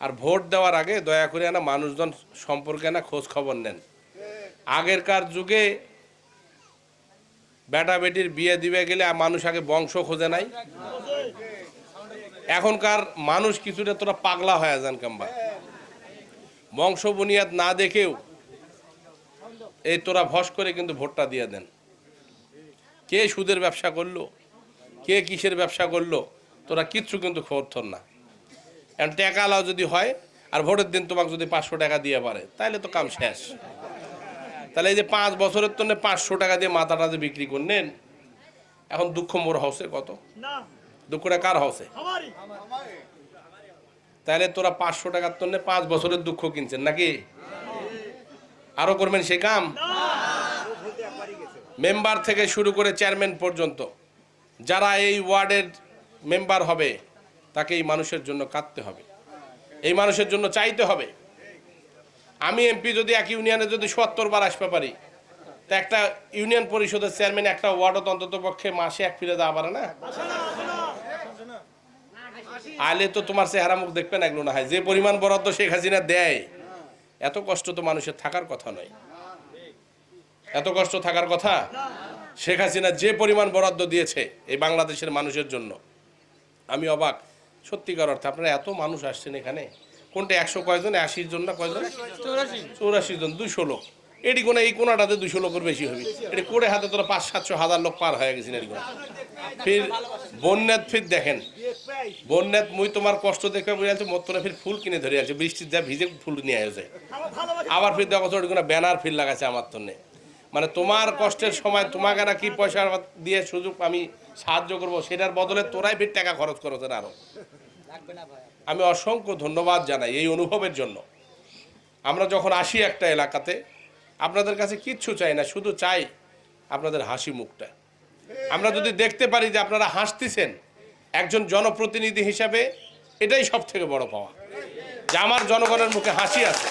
আর vote দেওয়ার আগে দয়া করে না মানুষজন সম্পর্কে না খোঁজ খবর নেন। আগেরকার যুগে বেটা বেটির বিয়ে দিবে গেলে মানুষ আগে বংশ খোঁজে নাই। এখনকার মানুষ কিছুটা তোরা পাগলা হয়ে যান কাম্বা। বংশ বুনিয়াদ না দেখেও এই তোরা ভস করে কিন্তু ভোটটা দিয়ে দেন। কে সুদের ব্যবসা করল? কে কিসের ব্যবসা করল? তোরা কিচ্ছু কিন্তু খবর না। এখন টাকা আলাও যদি হয় আর ভোটের দিন তোমাকে যদি পাঁচশো টাকা দিয়ে পারে তাহলে তো কাম শেষ। তাহলে এই যে পাঁচ বছরের জন্য পাঁচশো টাকা দিয়ে মাথাটা যে বিক্রি করলেন এখন দুঃখ মোর হাউসে কত? দুঃখটা কার হাউসে তাহলে তোরা পাঁচশো টাকার জন্য পাঁচ বছরের দুঃখ কিনছেন নাকি? আরও করবেন সে কাম? মেম্বার থেকে শুরু করে চেয়ারম্যান পর্যন্ত যারা এই ওয়ার্ডের মেম্বার হবে তাকে এই মানুষের জন্য কাঁদতে হবে। এই মানুষের জন্য চাইতে হবে। আমি এমপি যদি এক ইউনিয়নে যদি সত্তর বার আসতে পারি, তা একটা ইউনিয়ন পরিষদের চেয়ারম্যান একটা ওয়ার্ডত অন্তত পক্ষে মাসে এক ফিরে দেওয়া পারে না? আলে তো তোমার চেহারা মুখ দেখবে না না হয়। যে পরিমাণ বরাদ্দ শেখ হাসিনা দেয়, এত কষ্ট তো মানুষের থাকার কথা নয়। এত কষ্ট থাকার কথা? শেখ হাসিনা যে পরিমাণ বরাদ্দ দিয়েছে এই বাংলাদেশের মানুষের জন্য। আমি অবাক। সত্যিকার অর্থে। আপনারা এত মানুষ আসছেন এখানে। কোনটা একশো কয়জন? আশির জন না কয়জন? চৌরাশি। জন দুশো লোক। এটি কোনো এই কোনাটাতে দুশো লোকের বেশি হবে। এটি করে হাতে তোরা পাঁচ সাতশো হাজার লোক পার হয়ে গেছেন এরকম। ফির বন্যাত ফির দেখেন। বন্যাত মুই তোমার কষ্ট দেখে বুঝে আছি মত ফির ফুল কিনে ধরে আছে বৃষ্টির যা ভিজে ফুল নিয়ে আসে আবার ফির দেখো তোর কোনো ব্যানার ফিল লাগাছে আমার তন্নে। মানে তোমার কষ্টের সময় তোমাকে না কি পয়সা দিয়ে সুযোগ আমি সাহায্য করব সেটার বদলে তোরাই ফির টাকা খরচ করছেন আরও। আমি অসংখ্য ধন্যবাদ জানাই এই অনুভবের জন্য। আমরা যখন আসি একটা এলাকাতে আপনাদের কাছে কিচ্ছু চাই না শুধু চাই আপনাদের হাসি মুখটা। আমরা যদি দেখতে পারি যে আপনারা হাসতেছেন একজন জনপ্রতিনিধি হিসাবে এটাই সব থেকে বড় পাওয়া। যে আমার জনগণের মুখে হাসি আছে।